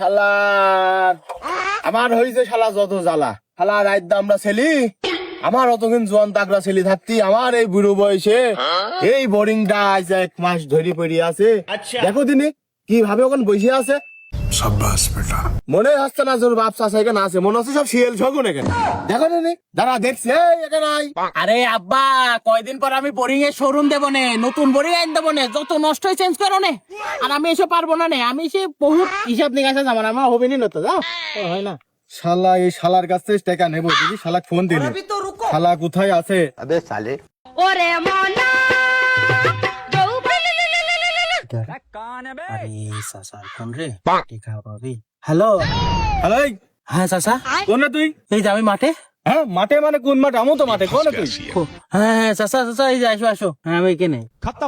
শালা আমার হইছে শালা যত জ্বালা। শালা রাত আমরা ছেলি। আমার অতক্ষণ জোয়ান তাকড়া ছেলে থাকতি। আমার এই বুড়ো বয়সে এই বোরিংটা আজ এক মাস ধরে পড়ে আছে। দেখো দিনে কীভাবে ওখানে বসে আছে? সাব্বাস বেটা। মনে হচ্ছে না জোর বাপ চাষা এখানে আছে মনে হচ্ছে সব শিয়াল শগুন এখানে। দেখো নি দাঁড়া দেখছি এখানে আই আরে আব্বা কয়দিন পর আমি বোরিং এর শোরুম দেবো নে নতুন বোরিং আইন দেবো নে যত নষ্ট হয়ে চেঞ্জ করো নে। আর আমি এসে পারব না নে আমি সে বহুত হিসাব নিকাশে যাব না আমার হবে নি তো যা হয় না। শালা এই শালার কাছ থেকে টাকা নেব দিদি শালা ফোন দিলে। শালা কোথায় আছে? আবে সালে ওরে মনা। আরে সাসার ফোন রে টিকা পাবি হ্যালো? হ্যালো হ্যাঁ চাচা কোন তুই? এই যে আমি মাঠে। হ্যাঁ মাঠে মানে কোন মাঠে? আমও তো মাঠে কোন তুই? হ্যাঁ হ্যাঁ চাচা চাচা এই যে আসো আসো। হ্যাঁ আমি এখানে।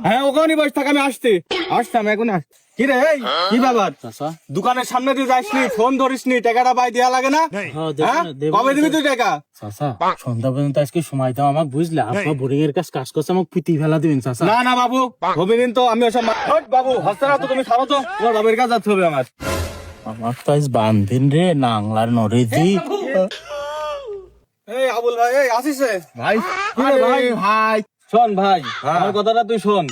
হ্যাঁ ওখানে বসে থাক আমি আসছি। আসতাম এখন আস কি রে এই কি চাচা? দোকানের সামনে তুই যাসনি ফোন ধরিসনি টাকাটা পাই দেয়া লাগে না? হ্যাঁ, হ্যাঁ কবে দিবি তুই টাকা? চাচা সন্ধ্যা পর্যন্ত আজকে সময় দাও আমাকে বুঝলে? আপনার বোরিং এর কাজ কাজ করছে আমাকে পিটি ফেলা দিবেন চাচা। না না বাবু হবিদিন তো আমি ওসব বাবু হস্তে তো তুমি ছাড়ো তো? তোমার বাবের কাছে যাচ্ছে হবে আমার। আমার তো আজ বান্ধিন রে নাংলার নরে দি এই আবুল ভাই এই আসিস? ভাই ভাই? ভাই। শোন ভাই আমার কথাটা তুই শোন।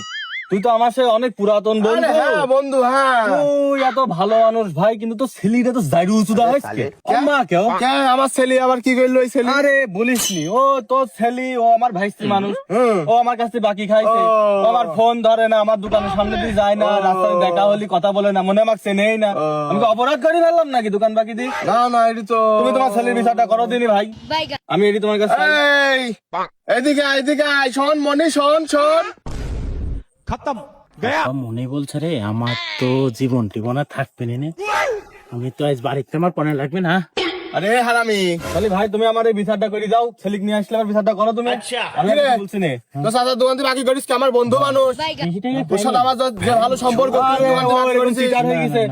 তুই তো আমার সাথে অনেক পুরাতন বন্ধু। হ্যাঁ বন্ধু হ্যাঁ। তুই এত ভালো মানুষ ভাই কিন্তু তো ছেলেটা তো জাইরু উঁচুদা হয়েছে। অম্মা কেউ কে? আমার ছেলে আবার কি করল ওই ছেলে? আরে বলিস নি ও তোর ছেলে ও আমার ভাইস্ত্রী মানুষ। ও আমার কাছে বাকি খাইছে। ও। আমার ফোন ধরে না আমার দোকানের সামনে দিয়ে যায় না রাস্তায় দেখা হলি কথা বলে না মনে আমাকে চেনেই না। আমি কি অপরাধ করে ফেললাম নাকি দোকান বাকি দি না না এটি তো তুমি তোমার ছেলের বিচারটা করো দিনি ভাই। আমি এটি তোমার কাছে এই! এদিকে এদিকে আয় শোন মনি শোন শোন। বাবা মনে বলছে রে আমার তো জীবন টিবন থাকবে নে আমি তো আজ বাড়িতে আমার পনে লাগবে না আরে হারামি তাহলে ভাই তুমি আমার এই বিচারটা করে দাও ছেলেকে নিয়ে আসলে আমার বিচারটা করো তুমি আমি বলছি না তো সাদা দোকান বাকি করিস কি আমার বন্ধু মানুষ তোর সাথে আমার যে ভালো সম্পর্ক হয়ে।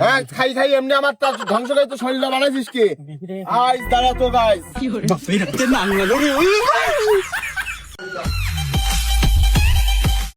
হ্যাঁ খাই খাই এমনি আমার তার ধ্বংস করে তো শরীরটা বানাইছিস কি আজ দাঁড়া তো গাইস